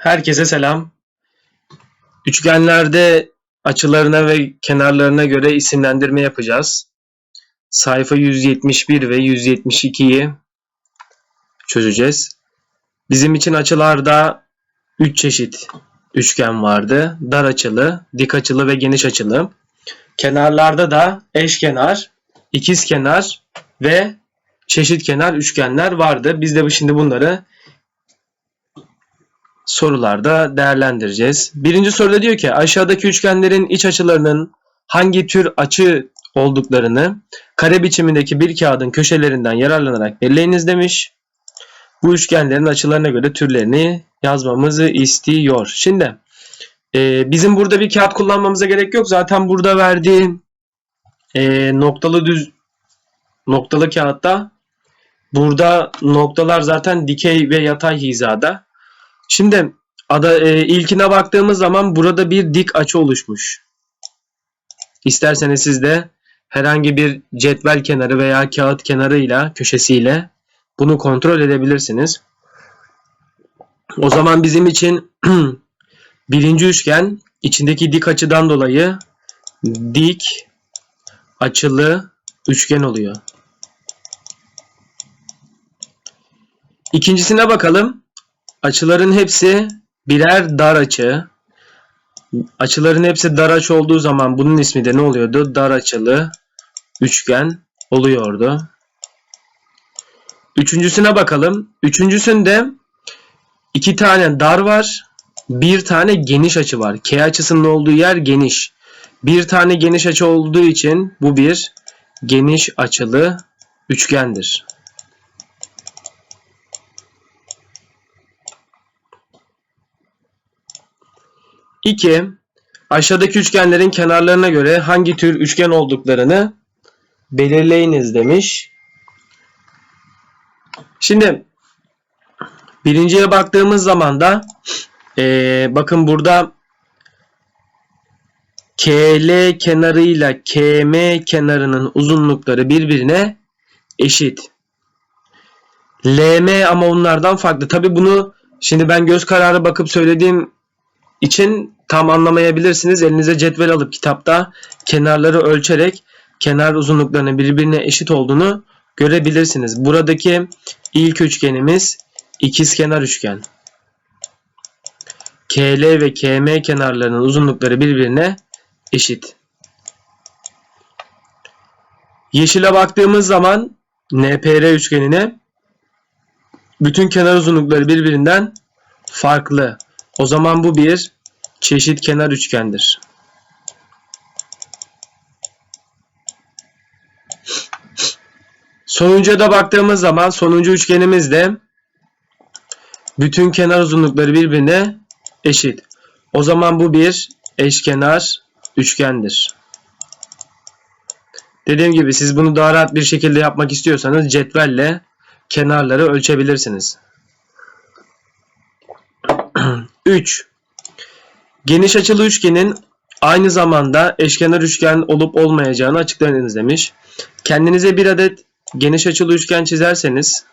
Herkese selam. Üçgenlerde açılarına ve kenarlarına göre isimlendirme yapacağız. Sayfa 171 ve 172'yi çözeceğiz. Bizim için açılarda 3 çeşit üçgen vardı. Dar açılı, dik açılı ve geniş açılı. Kenarlarda da eşkenar, ikizkenar ve çeşit kenar üçgenler vardı. Biz de şimdi bunları sorularda değerlendireceğiz. Birinci soruda diyor ki aşağıdaki üçgenlerin iç açılarının hangi tür açı olduklarını kare biçimindeki bir kağıdın köşelerinden yararlanarak belirleyiniz demiş. Bu üçgenlerin açılarına göre türlerini yazmamızı istiyor. Şimdi e, bizim burada bir kağıt kullanmamıza gerek yok. Zaten burada verdiği e, noktalı düz noktalı kağıtta burada noktalar zaten dikey ve yatay hizada. Şimdi ada, e, ilkine baktığımız zaman burada bir dik açı oluşmuş. İsterseniz siz de herhangi bir cetvel kenarı veya kağıt kenarıyla köşesiyle bunu kontrol edebilirsiniz. O zaman bizim için birinci üçgen içindeki dik açıdan dolayı dik açılı üçgen oluyor. İkincisine bakalım. Açıların hepsi birer dar açı. Açıların hepsi dar açı olduğu zaman bunun ismi de ne oluyordu? Dar açılı üçgen oluyordu. Üçüncüsüne bakalım. Üçüncüsünde iki tane dar var. Bir tane geniş açı var. K açısının olduğu yer geniş. Bir tane geniş açı olduğu için bu bir geniş açılı üçgendir. 2. Aşağıdaki üçgenlerin kenarlarına göre hangi tür üçgen olduklarını belirleyiniz demiş. Şimdi birinciye baktığımız zaman da ee, bakın burada KL kenarıyla KM kenarının uzunlukları birbirine eşit. LM ama onlardan farklı. Tabi bunu şimdi ben göz kararı bakıp söylediğim için tam anlamayabilirsiniz. Elinize cetvel alıp kitapta kenarları ölçerek kenar uzunluklarının birbirine eşit olduğunu görebilirsiniz. Buradaki ilk üçgenimiz ikizkenar üçgen. KL ve KM kenarlarının uzunlukları birbirine eşit. Yeşile baktığımız zaman NPR üçgenine bütün kenar uzunlukları birbirinden farklı. O zaman bu bir çeşit kenar üçgendir. Sonuncuya da baktığımız zaman sonuncu üçgenimiz de bütün kenar uzunlukları birbirine eşit. O zaman bu bir eşkenar üçgendir. Dediğim gibi siz bunu daha rahat bir şekilde yapmak istiyorsanız cetvelle kenarları ölçebilirsiniz. 3. Geniş açılı üçgenin aynı zamanda eşkenar üçgen olup olmayacağını açıklayınız demiş. Kendinize bir adet geniş açılı üçgen çizerseniz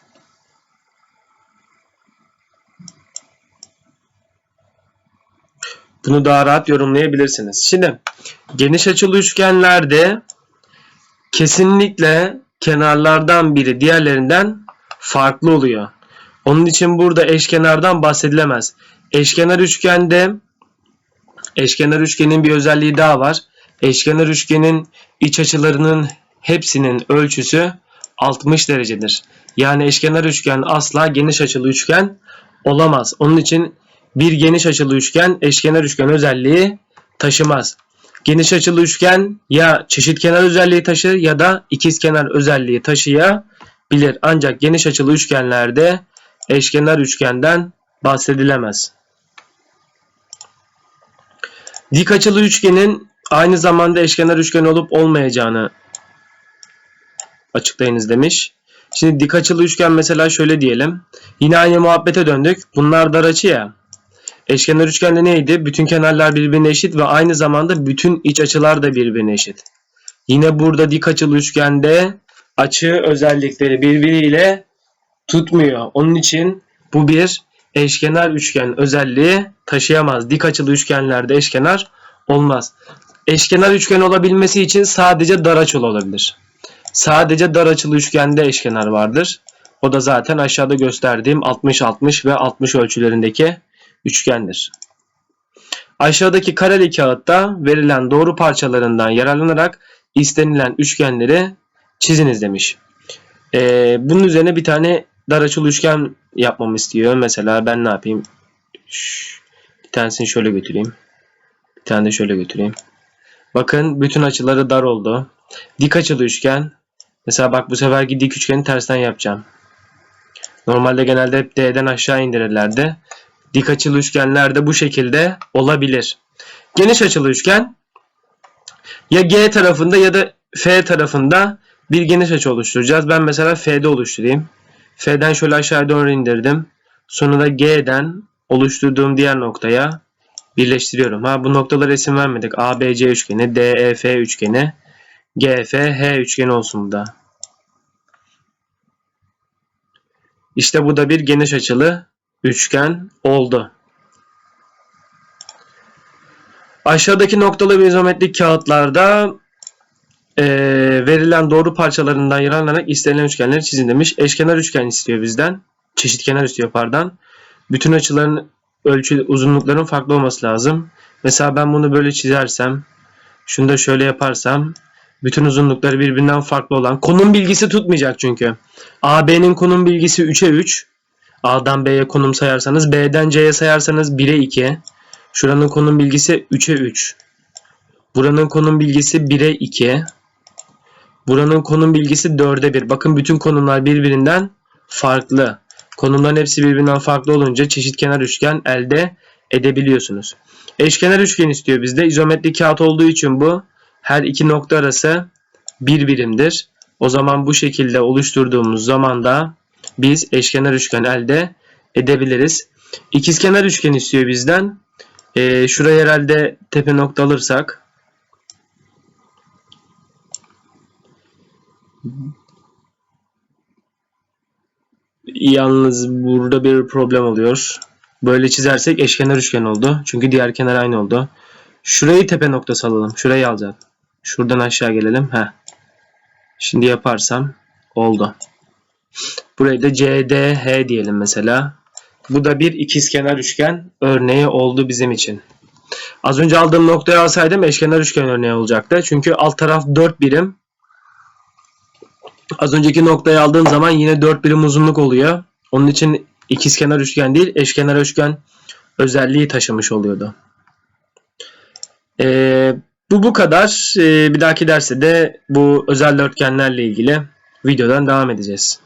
bunu daha rahat yorumlayabilirsiniz. Şimdi geniş açılı üçgenlerde kesinlikle kenarlardan biri diğerlerinden farklı oluyor. Onun için burada eşkenardan bahsedilemez. Eşkenar üçgende eşkenar üçgenin bir özelliği daha var. Eşkenar üçgenin iç açılarının hepsinin ölçüsü 60 derecedir. Yani eşkenar üçgen asla geniş açılı üçgen olamaz. Onun için bir geniş açılı üçgen eşkenar üçgen özelliği taşımaz. Geniş açılı üçgen ya çeşit kenar özelliği taşır ya da ikizkenar özelliği taşıyabilir. Ancak geniş açılı üçgenlerde eşkenar üçgenden bahsedilemez. Dik açılı üçgenin aynı zamanda eşkenar üçgen olup olmayacağını açıklayınız demiş. Şimdi dik açılı üçgen mesela şöyle diyelim. Yine aynı muhabbete döndük. Bunlar dar açı ya. Eşkenar üçgende neydi? Bütün kenarlar birbirine eşit ve aynı zamanda bütün iç açılar da birbirine eşit. Yine burada dik açılı üçgende açı özellikleri birbiriyle tutmuyor. Onun için bu bir eşkenar üçgen özelliği taşıyamaz. Dik açılı üçgenlerde eşkenar olmaz. Eşkenar üçgen olabilmesi için sadece dar açılı olabilir. Sadece dar açılı üçgende eşkenar vardır. O da zaten aşağıda gösterdiğim 60-60 ve 60 ölçülerindeki üçgendir. Aşağıdaki kareli kağıtta verilen doğru parçalarından yararlanarak istenilen üçgenleri çiziniz demiş. Ee, bunun üzerine bir tane dar açılı üçgen yapmamı istiyor. Mesela ben ne yapayım? Şş, Bir tanesini şöyle götüreyim. Bir tane de şöyle götüreyim. Bakın bütün açıları dar oldu. Dik açılı üçgen. Mesela bak bu seferki dik üçgeni tersten yapacağım. Normalde genelde hep D'den aşağı indirirlerdi. Dik açılı üçgenler de bu şekilde olabilir. Geniş açılı üçgen ya G tarafında ya da F tarafında bir geniş açı oluşturacağız. Ben mesela F'de oluşturayım. F'den şöyle aşağı doğru indirdim. Sonra da G'den oluşturduğum diğer noktaya birleştiriyorum. Ha bu noktalara isim vermedik. ABC üçgeni, DEF üçgeni, GFH üçgeni olsun bu da. İşte bu da bir geniş açılı üçgen oldu. Aşağıdaki noktalı bir izometrik kağıtlarda eee, verilen doğru parçalarından yararlanarak istenilen üçgenleri çizin demiş. Eşkenar üçgen istiyor bizden. Çeşitkenar istiyor pardon. Bütün açıların ölçü uzunlukların farklı olması lazım. Mesela ben bunu böyle çizersem, şunu da şöyle yaparsam bütün uzunlukları birbirinden farklı olan konum bilgisi tutmayacak çünkü. AB'nin konum bilgisi 3'e 3. A'dan B'ye konum sayarsanız, B'den C'ye sayarsanız 1'e 2. Şuranın konum bilgisi 3'e 3. Buranın konum bilgisi 1'e 2. Buranın konum bilgisi 4'e 1. Bakın bütün konumlar birbirinden farklı. Konumların hepsi birbirinden farklı olunca çeşitkenar üçgen elde edebiliyorsunuz. Eşkenar üçgen istiyor bizde. İzometrik kağıt olduğu için bu her iki nokta arası bir birimdir. O zaman bu şekilde oluşturduğumuz zaman da biz eşkenar üçgen elde edebiliriz. İkizkenar üçgen istiyor bizden. Ee, şuraya herhalde tepe nokta alırsak Yalnız burada bir problem oluyor. Böyle çizersek eşkenar üçgen oldu. Çünkü diğer kenar aynı oldu. Şurayı tepe noktası alalım. Şurayı alacağım. Şuradan aşağı gelelim. Heh. Şimdi yaparsam oldu. Burayı da CDH diyelim mesela. Bu da bir ikizkenar üçgen örneği oldu bizim için. Az önce aldığım noktayı alsaydım eşkenar üçgen örneği olacaktı. Çünkü alt taraf 4 birim. Az önceki noktayı aldığım zaman yine 4 birim uzunluk oluyor. Onun için ikizkenar üçgen değil eşkenar üçgen özelliği taşımış oluyordu. Ee, bu bu kadar. Ee, bir dahaki derste de bu özel dörtgenlerle ilgili videodan devam edeceğiz.